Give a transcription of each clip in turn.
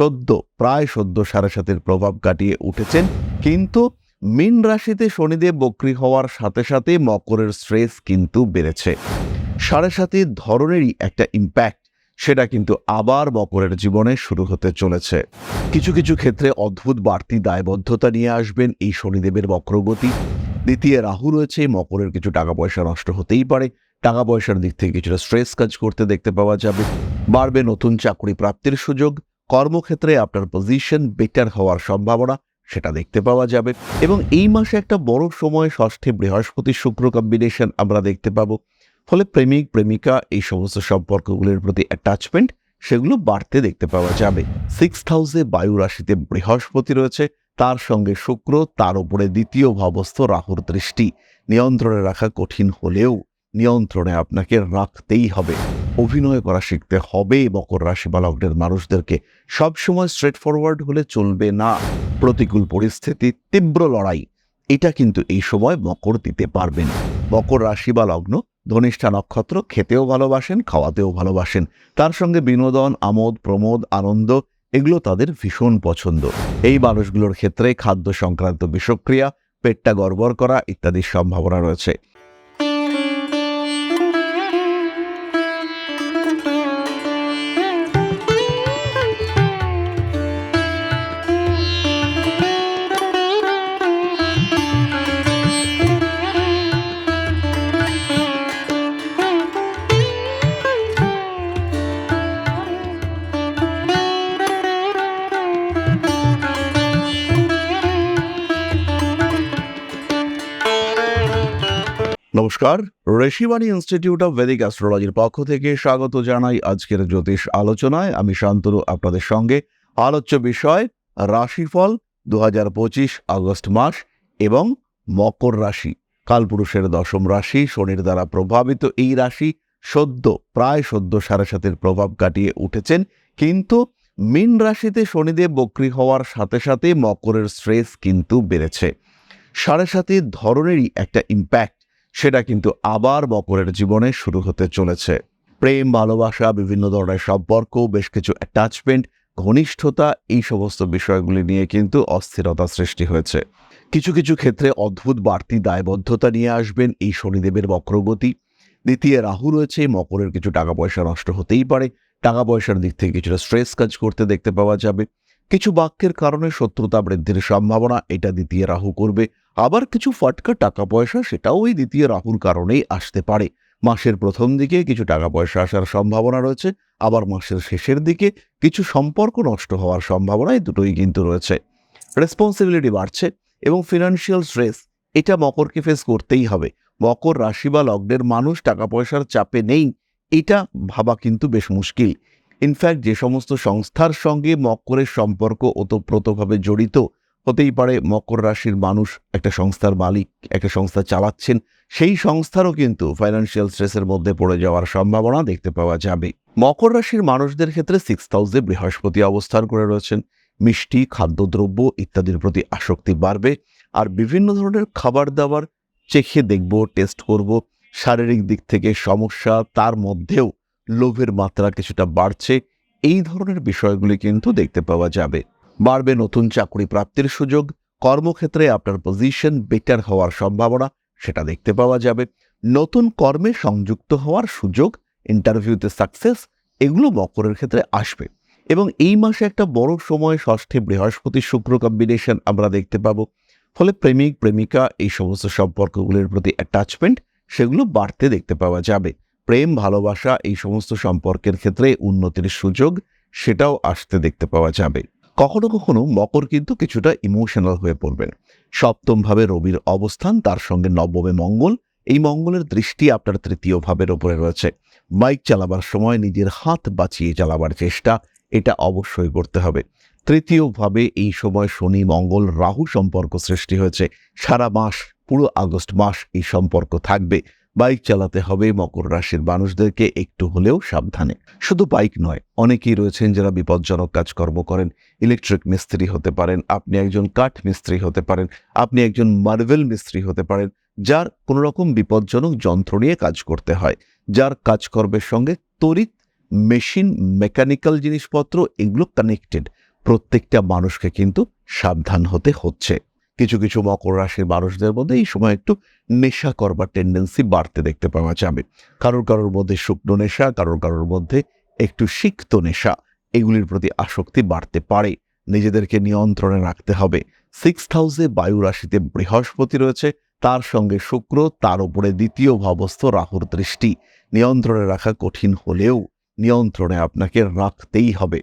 সদ্য, প্রায় সদ্য সাড়ে সাতের প্রভাব কাটিয়ে উঠেছেন। কিন্তু মীন রাশিতে শনিদেব বক্রী হওয়ার সাথে সাথে মকরের স্ট্রেস কিন্তু বেড়েছে। সাড়ে সাতের ধরনেরই একটা ইম্প্যাক্ট সেটা কিন্তু আবার মকরের জীবনে শুরু হতে চলেছে। কিছু কিছু ক্ষেত্রে অদ্ভুত বাড়তি দায়বদ্ধতা নিয়ে আসবেন এই শনিদেবের বক্রগতি। দ্বিতীয় রাহু রয়েছে, মকরের কিছু টাকা পয়সা নষ্ট হতেই পারে। টাকা পয়সার দিক থেকে কিছুটা স্ট্রেস কাজ করতে দেখতে পাওয়া যাবে। বাড়বে নতুন চাকরি প্রাপ্তির সুযোগ। কর্মক্ষেত্রে আপনার পজিশন বেটার হওয়ার সম্ভাবনা, সেটা দেখতে পাওয়া যাবে। এবং এই মাসে একটা বড় সময়, ষষ্ঠে, বৃহস্পতি, শুক্র কম্বিনেশন আমরা দেখতে পাবো। ফলে প্রেমিক, প্রেমিকা, এই সমস্ত সম্পর্কগুলির প্রতি অ্যাটাচমেন্ট সেগুলো বাড়তে দেখতে পাওয়া যাবে। সিক্স হাউসে বায়ু রাশিতে বৃহস্পতি রয়েছে, তার সঙ্গে শুক্র, তার উপরে দ্বিতীয় ভাবস্থ রাহুর দৃষ্টি। নিয়ন্ত্রণে রাখা কঠিন হলেও নিয়ন্ত্রণে আপনাকে রাখতেই হবে। অভিনয় করা শিখতে হবে, মকর রাশি বা লগ্নের মানুষদেরকে। সবসময় স্ট্রেট ফরওয়ার্ড হলে চলবে না। প্রতিকূল পরিস্থিতি, তীব্র লড়াই, এটা কিন্তু এই সময় মকর দিতে পারবেন। মকর রাশি বা লগ্ন, ধনিষ্ঠা নক্ষত্র খেতেও ভালোবাসেন, খাওয়াতেও ভালোবাসেন। তার সঙ্গে বিনোদন, আমোদ, প্রমোদ, আনন্দ, এগুলো তাদের ভীষণ পছন্দ। এই মানুষগুলোর ক্ষেত্রে খাদ্য সংক্রান্ত বিষক্রিয়া, পেটটা গড়বড় করা ইত্যাদির সম্ভাবনা রয়েছে। নমস্কার। ঋষিবাণী ইনস্টিটিউট অফ ভেদিক অ্যাস্ট্রোলজির পক্ষ থেকে স্বাগত জানাই আজকের জ্যোতিষ আলোচনায়। আমি শান্তনু, আপনাদের সঙ্গে। আলোচ্য বিষয়, রাশিফল দু হাজার পঁচিশ আগস্ট মাস এবং মকর রাশি। কালপুরুষের দশম রাশি, শনির দ্বারা প্রভাবিত এই রাশি সদ্য, প্রায় সদ্য সাড়ে সাতের প্রভাব কাটিয়ে উঠেছেন। কিন্তু মীন রাশিতে শনিদেব বক্রী হওয়ার সাথে সাথে মকরের স্ট্রেস কিন্তু বেড়েছে। সাড়ে সাতের ধরনেরই একটা ইম্প্যাক্ট সেটা কিন্তু আবার মকরের জীবনে শুরু হতে চলেছে। প্রেম, ভালোবাসা, বিভিন্ন ধরনের সম্পর্ক, বেশ কিছু অ্যাটাচমেন্ট ঘনিষ্ঠতা, এই সমস্ত বিষয়গুলি নিয়ে কিন্তু অস্থিরতা সৃষ্টি হয়েছে। কিছু কিছু ক্ষেত্রে অদ্ভুত বাড়তি দায়বদ্ধতা নিয়ে আসবেন এই শনিদেবের বক্রগতি। দ্বিতীয় রাহু রয়েছে, মকরের কিছু টাকা পয়সা নষ্ট হতেই পারে। টাকা পয়সার দিক থেকে কিছুটা স্ট্রেস কাজ করতে দেখতে পাওয়া যাবে। কিছু বাক্যের কারণে শত্রুতা বৃদ্ধির সম্ভাবনা এটা দ্বিতীয় রাহু করবে। আবার কিছু ফটকা টাকা পয়সা সেটাও ওই দ্বিতীয় রাহুর কারণেই আসতে পারে। মাসের প্রথম দিকে কিছু টাকা পয়সা আসার সম্ভাবনা রয়েছে, আবার মাসের শেষের দিকে কিছু সম্পর্ক নষ্ট হওয়ার সম্ভাবনা এই দুটোই কিন্তু রয়েছে। রেসপন্সিবিলিটি বাড়ছে এবং ফিনান্সিয়াল স্ট্রেস এটা মকরকে ফেস করতেই হবে। মকর রাশি বা লগ্নের মানুষ টাকা পয়সার চাপে নেই, এটা ভাবা কিন্তু বেশ মুশকিল। ইনফ্যাক্ট যে সমস্ত সংস্থার সঙ্গে মকরের সম্পর্ক ওতপ্রোতভাবে জড়িত হতেই পারে, মকর রাশির মানুষ একটা সংস্থার মালিক, একটা সংস্থা চালাচ্ছেন। সেই সংস্থারও কিন্তু ফাইন্যান্সিয়াল স্ট্রেসের মধ্যে পড়ে যাওয়ার সম্ভাবনা দেখতে পাওয়া যাবে। মকর রাশির মানুষদের ক্ষেত্রে সিক্স হাউসে বৃহস্পতি অবস্থান করে রয়েছেন। মিষ্টি, খাদ্যদ্রব্য ইত্যাদির প্রতি আসক্তি বাড়বে আর বিভিন্ন ধরনের খাবার দাবার চেখে দেখব টেস্ট করব। শারীরিক দিক থেকে সমস্যা তার মধ্যেও লোভের মাত্রা কিছুটা বাড়ছে, এই ধরনের বিষয়গুলি কিন্তু দেখতে পাওয়া যাবে। বাড়বে নতুন চাকরি প্রাপ্তির সুযোগ, কর্মক্ষেত্রে আপনার পজিশন বেটার হওয়ার সম্ভাবনা, সেটা দেখতে পাওয়া যাবে। নতুন কর্মে সংযুক্ত হওয়ার সুযোগ ইন্টারভিউতে সাকসেস এগুলো মকরের ক্ষেত্রে আসবে। এবং এই মাসে একটা বড় সময়, ষষ্ঠে, বৃহস্পতি, শুক্র কম্বিনেশন আমরা দেখতে পাবো। ফলে প্রেমিক, প্রেমিকা, এই সমস্ত সম্পর্কগুলির প্রতি অ্যাটাচমেন্ট সেগুলো বাড়তে দেখতে পাওয়া যাবে। প্রেম, ভালোবাসা এই সমস্ত সম্পর্কের ক্ষেত্রে উন্নতির সুযোগ সেটাও আসতে দেখতে পাওয়া যাবে। কখনো কখনো মকর কিন্তু কিছুটা ইমোশনাল হয়ে পড়বেন সপ্তমভাবে রবির অবস্থান, তার সঙ্গে নবমে মঙ্গল। এই মঙ্গলের দৃষ্টি আপনার তৃতীয় ভাবের ওপরে রয়েছে। বাইক চালাবার সময় নিজের হাত বাঁচিয়ে চালাবার চেষ্টা, এটা অবশ্যই করতে হবে। তৃতীয়ভাবে এই সময় শনি, মঙ্গল, রাহু সম্পর্ক সৃষ্টি হয়েছে। সারা মাস, পুরো আগস্ট মাস এই সম্পর্ক থাকবে। বাইক চালাতে হবে, মকর রাশির মানুষদেরকে একটু হলেও সাবধানে। শুধু বাইক নয়, অনেকেই রয়েছেন যারা বিপজ্জনক কাজকর্ম করেন, ইলেকট্রিক মিস্ত্রি হতে পারেন, আপনি একজন কাঠ মিস্ত্রি হতে পারেন, আপনি একজন মার্বেল মিস্ত্রি হতে পারেন, যার কোনো রকম বিপজ্জনক যন্ত্র নিয়ে কাজ করতে হয়, যার কাজকর্মের সঙ্গে তড়িৎ মেশিন, মেকানিক্যাল জিনিসপত্র এগুলো কানেক্টেড। প্রত্যেকটা মানুষকে কিন্তু সাবধান হতে হচ্ছে। কিছু কিছু মকর রাশির মানুষদের মধ্যে এই সময় একটু নেশা করবার টেন্ডেন্সি বাড়তে দেখতে পাওয়া যাবে। কারোর কারোর মধ্যে শুকনো নেশা, কারোর কারোর মধ্যে একটু সিক্ত নেশা, এগুলির প্রতি আসক্তি বাড়তে পারে। নিজেদেরকে নিয়ন্ত্রণে রাখতে হবে। সিক্স হাউসে বায়ু রাশিতে বৃহস্পতি রয়েছে, তার সঙ্গে শুক্র, তার উপরে দ্বিতীয় ভাবস্থ রাহুর দৃষ্টি। নিয়ন্ত্রণে রাখা কঠিন হলেও নিয়ন্ত্রণে আপনাকে রাখতেই হবে।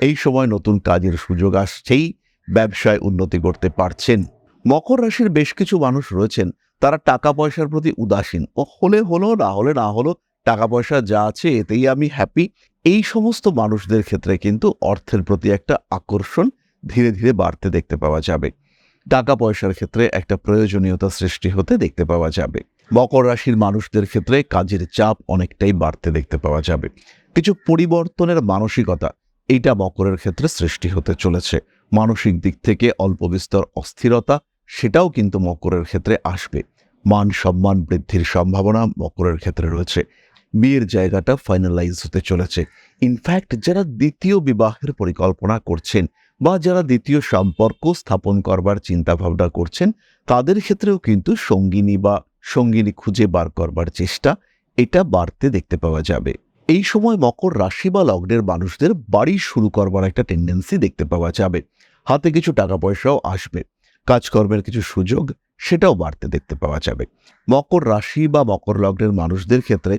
এই সময় নতুন কাজের সুযোগ আসছেই। ব্যবসায় উন্নতি করতে পারছেন। মকর রাশির বেশ কিছু মানুষ রয়েছেন, তারা টাকা পয়সার প্রতি উদাসীন। ও হলে হলো, না হলে না হলো, টাকা পয়সা যা আছে এতেই আমি হ্যাপি এই সমস্ত মানুষদের ক্ষেত্রে কিন্তু অর্থের প্রতি একটা আকর্ষণ ধীরে ধীরে বাড়তে দেখতে পাওয়া যাবে। টাকা পয়সার ক্ষেত্রে একটা প্রয়োজনীয়তা সৃষ্টি হতে দেখতে পাওয়া যাবে। মকর রাশির মানুষদের ক্ষেত্রে কাজের চাপ অনেকটাই বাড়তে দেখতে পাওয়া যাবে। কিছু পরিবর্তনের মানসিকতা, এইটা মকরের ক্ষেত্রে সৃষ্টি হতে চলেছে। মানসিক দিক থেকে অল্প বিস্তর অস্থিরতা, সেটাও কিন্তু মকরের ক্ষেত্রে আসবে। মান সম্মান বৃদ্ধির সম্ভাবনা মকরের ক্ষেত্রে রয়েছে। বিয়ের জায়গাটা ফাইনালাইজ হতে চলেছে। ইনফ্যাক্ট যারা দ্বিতীয় বিবাহের পরিকল্পনা করছেন বা যারা দ্বিতীয় সম্পর্ক স্থাপন করবার চিন্তা ভাবনা করছেন, তাদের ক্ষেত্রেও কিন্তু সঙ্গিনী বা সঙ্গিনী খুঁজে বার করবার চেষ্টা, এটা বাড়তে দেখতে পাওয়া যাবে। এই সময় মকর রাশি বা লগ্নের মানুষদের বাড়ি শুরু করবার একটা টেন্ডেন্সি দেখতে পাওয়া যাবে। হাতে কিছু টাকা পয়সাও আসবে। কাজকর্মের কিছু সুযোগ, সেটাও বাড়তে দেখতে পাওয়া যাবে। মকর রাশি বা মকর লগ্নের মানুষদের ক্ষেত্রে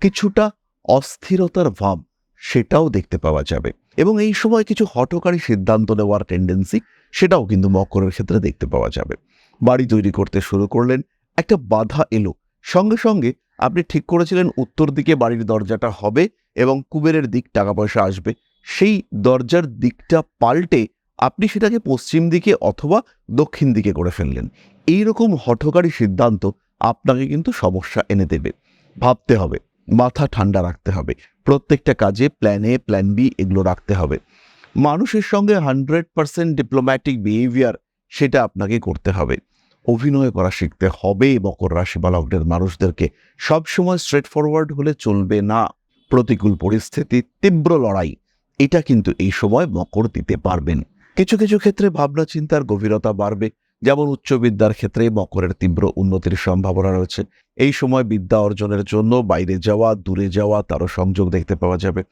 কিছুটা অস্থিরতার ভাব, সেটাও দেখতে পাওয়া যাবে। এবং এই সময় কিছু হটকারী সিদ্ধান্ত নেওয়ার টেন্ডেন্সি সেটাও কিন্তু মকরের ক্ষেত্রে দেখতে পাওয়া যাবে। বাড়ি তৈরি করতে শুরু করলেন, একটা বাধা এলো। সঙ্গে সঙ্গে আপনি ঠিক করেছিলেন, উত্তর দিকে বাড়ির দরজাটা হবে এবং কুবেরের দিক টাকা পয়সা আসবে। সেই দরজার দিকটা পাল্টে আপনি সেটাকে পশ্চিম দিকে অথবা দক্ষিণ দিকে করে ফেললেন। এই রকম হঠকারী সিদ্ধান্ত আপনাকে কিন্তু সমস্যা এনে দেবে। ভাবতে হবে, মাথা ঠান্ডা রাখতে হবে, প্রত্যেকটা কাজে প্ল্যান এ প্ল্যান বি এগুলো রাখতে হবে। মানুষের সঙ্গে হান্ড্রেড পার্সেন্ট ডিপ্লোম্যাটিক বিহেভিয়ার সেটা আপনাকে করতে হবে। অভিনয় করা শিখতে হবে মকর রাশি বা লগ্নের মানুষদেরকে। সবসময় স্ট্রেট ফরওয়ার্ড হলে চলবে না। প্রতিকূল পরিস্থিতি, তীব্র লড়াই, এটা কিন্তু এই সময় মকর দিতে পারবেন। কিছু কিছু ক্ষেত্রে ভাবনা চিন্তার গভীরতা বাড়বে, যেমন উচ্চ বিদ্যার ক্ষেত্রে মকরের তীব্র উন্নতির সম্ভাবনা রয়েছে। এই সময় বিদ্যা অর্জনের জন্য বাইরে যাওয়া, দূরে যাওয়া, তারও সংযোগ দেখতে পাওয়া যাবে।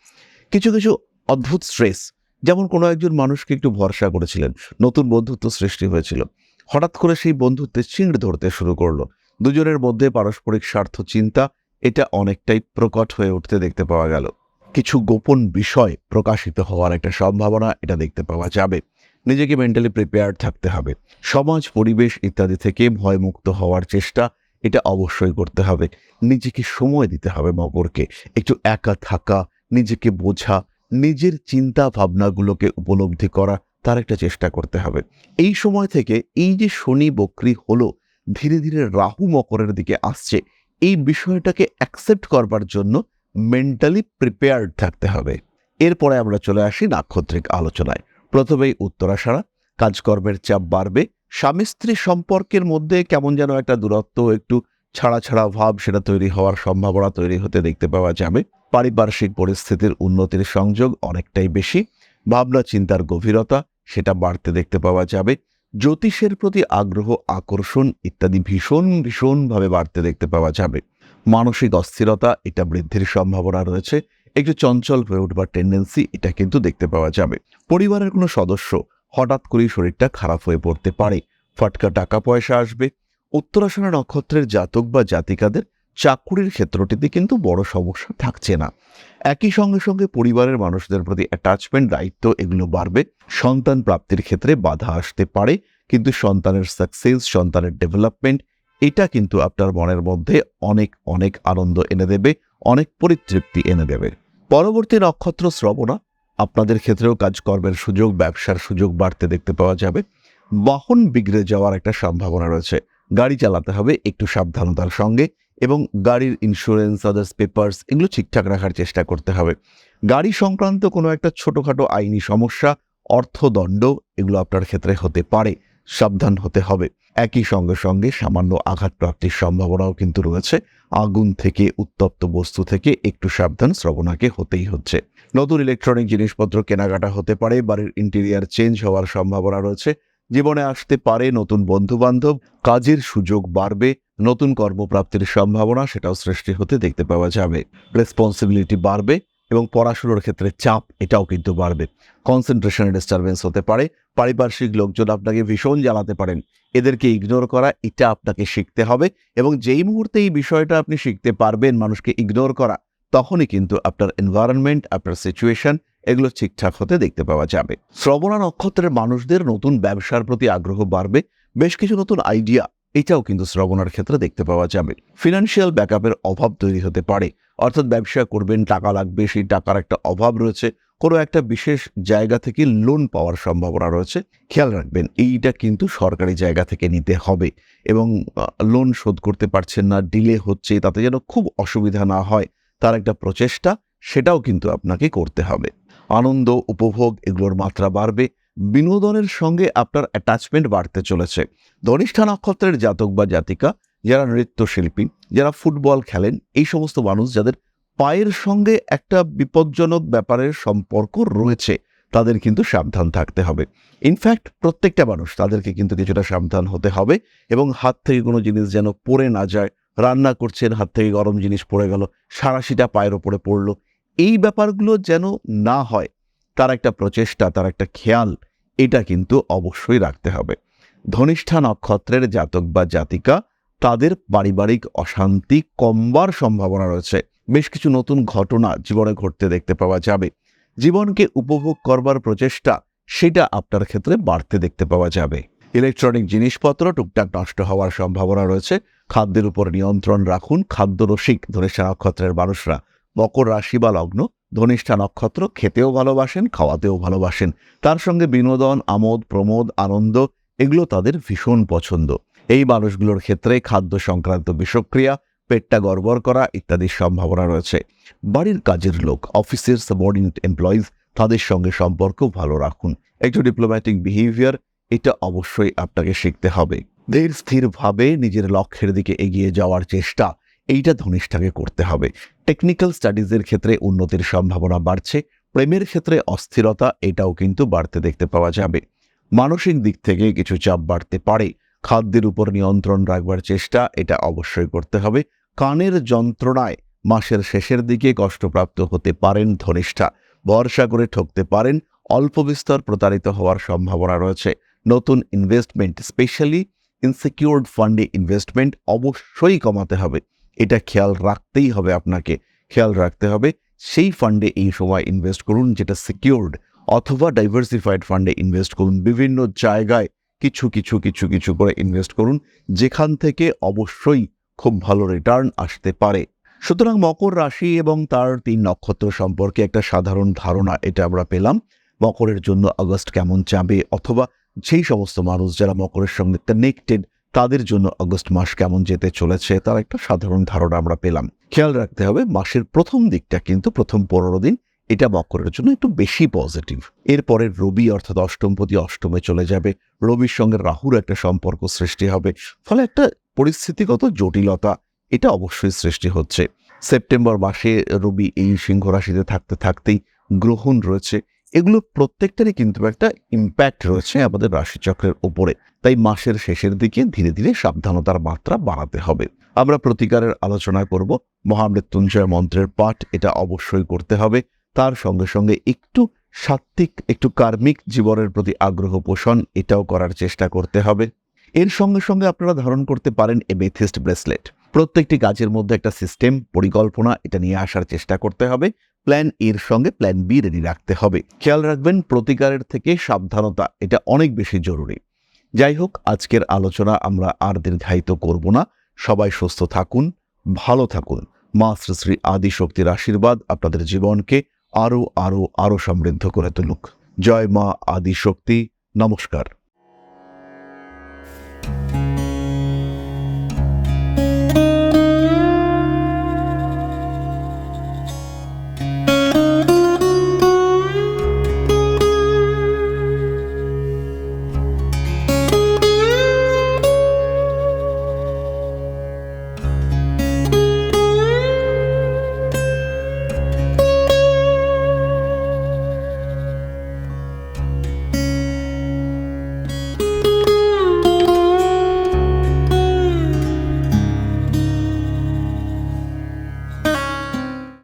কিছু কিছু অদ্ভুত স্ট্রেস যেমন কোনো একজন মানুষকে একটু ভরসা করেছিলেন, নতুন বন্ধুত্ব সৃষ্টি হয়েছিল। হঠাৎ করে সেই বন্ধুত্বে চিঁড় ধরতে শুরু করল। দুজনের মধ্যে পারস্পরিক স্বার্থ চিন্তা, এটা অনেকটাই প্রকট হয়ে উঠতে দেখতে পাওয়া গেল। কিছু গোপন বিষয় প্রকাশিত হওয়ার একটা সম্ভাবনা এটা দেখতে পাওয়া যাবে। নিজেকে মেন্টালি প্রিপেয়ার থাকতে হবে। সমাজ, পরিবেশ ইত্যাদি থেকে ভয়মুক্ত হওয়ার চেষ্টা এটা অবশ্যই করতে হবে। নিজেকে সময় দিতে হবে মকরকে একটু একা থাকা, নিজেকে বোঝা, নিজের চিন্তা ভাবনাগুলোকে উপলব্ধি করা, তার একটা চেষ্টা করতে হবে। এই সময় থেকে এই যে শনি বক্রি হলো, ধীরে ধীরে রাহু মকরের দিকে আসছে, এই বিষয়টাকে অ্যাকসেপ্ট করবার জন্য মেন্টালি প্রিপেয়ার্ড থাকতে হবে। এরপরে আমরা চলে আসি নাক্ষত্রিক আলোচনায়। প্রথমেই উত্তরাষাঢ়া কাজকর্মের চাপ বাড়বে, স্বামী স্ত্রী সম্পর্কের মধ্যে কেমন যেন একটা দূরত্ব, একটু ছাড়া ছাড়া ভাব সেটা তৈরি হওয়ার সম্ভাবনা তৈরি হতে দেখতে পাওয়া যাবে। পারিপার্শ্বিক পরিস্থিতির উন্নতির সংযোগ অনেকটাই বেশি, ভাবনা চিন্তার গভীরতা সেটা বাড়তে দেখতে পাওয়া যাবে, জ্যোতিষের প্রতি আগ্রহ, আকর্ষণ ইত্যাদি ভীষণ, ভীষণভাবে বাড়তে দেখতে পাওয়া যাবে। মানসিক অস্থিরতা, এটা বৃদ্ধির সম্ভাবনা রয়েছে একটু চঞ্চল হয়ে উঠবার টেন্ডেন্সি এটা কিন্তু দেখতে পাওয়া যাবে। পরিবারের কোনো সদস্য হঠাৎ করেই শরীরটা খারাপ হয়ে পড়তে পারে। ফটকা টাকা পয়সা আসবে। উত্তরাসনা নক্ষত্রের জাতক বা জাতিকাদের চাকুরির ক্ষেত্রটিতে কিন্তু বড় সমস্যা থাকছে না। একই সঙ্গে সঙ্গে পরিবারের মানুষদের প্রতি অ্যাটাচমেন্ট দায়িত্ব এগুলো বাড়বে। সন্তান প্রাপ্তির ক্ষেত্রে বাধা আসতে পারে। কিন্তু সন্তানের সাকসেস সন্তানের ডেভেলপমেন্ট এটা কিন্তু আপনার মনের মধ্যে অনেক অনেক আনন্দ এনে দেবে, অনেক পরিতৃপ্তি এনে দেবে। পরবর্তী নক্ষত্র শ্রবণা আপনাদের ক্ষেত্রেও কাজকর্মের সুযোগ, ব্যবসার সুযোগ বাড়তে দেখতে পাওয়া যাবে। বাহন বিগড়ে যাওয়ার একটা সম্ভাবনা রয়েছে। গাড়ি চালাতে হবে, একটু সাবধানতার সঙ্গে এবং গাড়ির ইন্স্যুরেন্স আদার্স পেপার্স এগুলো ঠিকঠাক রাখার চেষ্টা করতে হবে। গাড়ি সংক্রান্ত কোনো একটা ছোটোখাটো আইনি সমস্যা, অর্থদণ্ড এগুলো আপনার ক্ষেত্রে হতে পারে। সাবধান হতে হবে। একই সঙ্গে সঙ্গে সামান্য আঘাত প্রাপ্তির সম্ভাবনাও কিন্তু রয়েছে। আগুন থেকে উত্তপ্ত বস্তু থেকে একটু সাবধান শ্রবণাকে হতেই হচ্ছে। নতুন ইলেকট্রনিক জিনিসপত্র কেনাকাটা হতে পারে, বাড়ির ইন্টেরিয়ার চেঞ্জ হওয়ার সম্ভাবনা রয়েছে। জীবনে আসতে পারে নতুন বন্ধু বান্ধব কাজের সুযোগ বাড়বে, নতুন কর্মপ্রাপ্তির সম্ভাবনা সেটাও সৃষ্টি হতে দেখতে পাওয়া যাবে। রেসপন্সিবিলিটি বাড়বে এবং পড়াশুনোর ক্ষেত্রে চাপ এটাও কিন্তু বাড়বে। কনসেন্ট্রেশনের ডিস্টারবেন্স হতে পারে পারিপার্শ্বিক লোকজন আপনাকে ভীষণ জ্বালাতে পারেন। এদেরকে ইগনোর করা, এটা আপনাকে শিখতে হবে এবং যেই মুহূর্তে এই বিষয়টা আপনি শিখতে পারবেন মানুষকে ইগনোর করা, তখনই কিন্তু আপনার এনভায়রনমেন্ট আপনার সিচুয়েশন এগুলো ঠিকঠাক হতে দেখতে পাওয়া যাবে। শ্রবণা নক্ষত্রের মানুষদের নতুন ব্যবসার প্রতি আগ্রহ বাড়বে, বেশ কিছু নতুন আইডিয়া এটাও কিন্তু শ্রবণার ক্ষেত্রে দেখতে পাওয়া যাবে। ফিনান্সিয়াল ব্যাকআপের অভাব তৈরি হতে পারে, অর্থাৎ ব্যবসা করবেন, টাকা লাগবে, সেই টাকার একটা অভাব রয়েছে কোনো একটা বিশেষ জায়গা থেকে লোন পাওয়ার সম্ভাবনা রয়েছে। খেয়াল রাখবেন, এইটা কিন্তু সরকারি জায়গা থেকে নিতে হবে এবং লোন শোধ করতে পারছেন না ডিলে হচ্ছে, তাতে যেন খুব অসুবিধা না হয়, তার একটা প্রচেষ্টা, সেটাও কিন্তু আপনাকে করতে হবে। আনন্দ, উপভোগ, এগুলোর মাত্রা বাড়বে, বিনোদনের সঙ্গে আপনার অ্যাটাচমেন্ট বাড়তে চলেছে। ধনিষ্ঠা নক্ষত্রের জাতক বা জাতিকা, যারা নৃত্যশিল্পী, যারা ফুটবল খেলেন, এই সমস্ত মানুষ যাদের পায়ের সঙ্গে একটা বিপজ্জনক ব্যাপারের সম্পর্ক রয়েছে, তাদের কিন্তু সাবধান থাকতে হবে। ইনফ্যাক্ট প্রত্যেকটা মানুষ তাদেরকে কিন্তু কিছুটা সাবধান হতে হবে এবং হাত থেকে কোনো জিনিস যেন পড়ে না যায়। রান্না করছেন, হাত থেকে গরম জিনিস পড়ে গেল, সারাশিটা পায়ের ওপরে পড়ল। এই ব্যাপারগুলো যেন না হয়, তার একটা প্রচেষ্টা, তার একটা খেয়াল, এটা কিন্তু অবশ্যই রাখতে হবে। ধনিষ্ঠা নক্ষত্রের জাতক বা জাতিকা, তাদের পারিবারিক অশান্তি কমবার সম্ভাবনা রয়েছে। বেশ কিছু নতুন ঘটনা জীবনে ঘটতে দেখতে পাওয়া যাবে। জীবনকে উপভোগ করবার প্রচেষ্টা, সেটা আপনার ক্ষেত্রে বাড়তে দেখতে পাওয়া যাবে। ইলেকট্রনিক জিনিসপত্র টুকটাক নষ্ট হওয়ার সম্ভাবনা রয়েছে। খাদ্যের উপর নিয়ন্ত্রণ রাখুন। খাদ্য রসিক ধনিষ্ঠা নক্ষত্রের মানুষরা মকর রাশি বা লগ্ন ধনিষ্ঠা নক্ষত্র খেতেও ভালোবাসেন, খাওয়াতেও ভালোবাসেন। তার সঙ্গে বিনোদন, আমোদ, প্রমোদ, আনন্দ, এগুলো তাদের ভীষণ পছন্দ। এই মানুষগুলোর ক্ষেত্রে খাদ্য সংক্রান্ত বিষক্রিয়া পেটটা গড়বড় করা ইত্যাদির সম্ভাবনা রয়েছে। বাড়ির কাজের লোক, অফিসের সাবঅর্ডিনেট এমপ্লয়িজ তাদের সঙ্গে সম্পর্ক ভালো রাখুন। একটু ডিপ্লোম্যাটিক বিহেভিয়ার এটা অবশ্যই আপনাকে শিখতে হবে। ধীর স্থিরভাবে নিজের লক্ষ্যের দিকে এগিয়ে যাওয়ার চেষ্টা, এইটা ধনিষ্ঠাকে করতে হবে। টেকনিক্যাল স্টাডিজের ক্ষেত্রে উন্নতির সম্ভাবনা বাড়ছে, প্রেমের ক্ষেত্রে অস্থিরতা, এটাও কিন্তু বাড়তে দেখতে পাওয়া যাবে। মানসিক দিক থেকে কিছু চাপ বাড়তে পারে। খাদ্যের উপর নিয়ন্ত্রণ রাখবার চেষ্টা, এটা অবশ্যই করতে হবে। কানের যন্ত্রণায় মাসের শেষের দিকে কষ্টপ্রাপ্ত হতে পারেন ধনিষ্ঠা। ভরসা করে ঠকতে পারেন, অল্প বিস্তর প্রতারিত হওয়ার সম্ভাবনা রয়েছে। নতুন ইনভেস্টমেন্ট স্পেশালি ইনসিকিউর্ড ফান্ডে ইনভেস্টমেন্ট অবশ্যই কমাতে হবে। এটা খেয়াল রাখতেই হবে আপনাকে। খেয়াল রাখতে হবে, সেই ফান্ডে এই সময় ইনভেস্ট করুন যেটা সিকিউরড অথবা ডাইভার্সিফাইড ফান্ডে ইনভেস্ট করুন। বিভিন্ন জায়গায় কিছু কিছু কিছু কিছু করে ইনভেস্ট করুন। যেখান থেকে অবশ্যই খুব ভালো রিটার্ন আসতে পারে। সুতরাং মকর রাশি এবং তার তিন নক্ষত্র সম্পর্কে একটা সাধারণ ধারণা এটা আমরা পেলাম। মকরের জন্য আগস্ট কেমন যাবে অথবা সেই সমস্ত মানুষ যারা মকরের সঙ্গে কানেক্টেড তাদের জন্য আগস্ট মাস কেমন যেতে চলেছে তার একটা সাধারণ ধারণা আমরা পেলাম। খেয়াল রাখতে হবে মাসের প্রথম দিকটা কিন্তু প্রথম পনেরো দিন এটা মকরের জন্য একটু বেশি পজিটিভ এরপরে রবি অর্থাৎ অষ্টমপতি অষ্টমে চলে যাবে। রবির সঙ্গে রাহুর একটা সম্পর্ক সৃষ্টি হবে। ফলে একটা পরিস্থিতিগত জটিলতা, এটা অবশ্যই সৃষ্টি হচ্ছে। সেপ্টেম্বর মাসে রবি এই সিংহ রাশিতে থাকতে থাকতেই গ্রহণ রয়েছে। এগুলো প্রত্যেকটারই কিন্তু একটা ইম্প্যাক্ট রয়েছে আমাদের রাশিচক্রের ওপরে তাই মাসের শেষের দিকে ধীরে ধীরে সাবধানতার মাত্রা বাড়াতে হবে। আমরা প্রতিকারের আলোচনা করব। মহামৃত্যুঞ্জয় মন্ত্রের পাঠ এটা অবশ্যই করতে হবে। তার সঙ্গে সঙ্গে একটু সাত্ত্বিক, একটু কার্মিক জীবনের প্রতি আগ্রহ পোষণ এটাও করার চেষ্টা করতে হবে। এর সঙ্গে সঙ্গে আপনারা ধারণ করতে পারেন এ বেথিস্ট ব্রেসলেট প্রত্যেকটি কাজের মধ্যে একটা সিস্টেম পরিকল্পনা, এটা নিয়ে আসার চেষ্টা করতে হবে। প্ল্যান এর সঙ্গে প্ল্যান বি রেডি রাখতে হবে। খেয়াল রাখবেন, প্রতিকারের থেকে সাবধানতা, এটা অনেক বেশি জরুরি। যাই হোক, আজকের আলোচনা আমরা আর দীর্ঘায়িত করব না। সবাই সুস্থ থাকুন, ভালো থাকুন। মা শ্রী শ্রী আদি শক্তির আশীর্বাদ আপনাদের জীবনকে আরও আরও আরও সমৃদ্ধ করে তুলুক। জয় মা আদি শক্তি নমস্কার।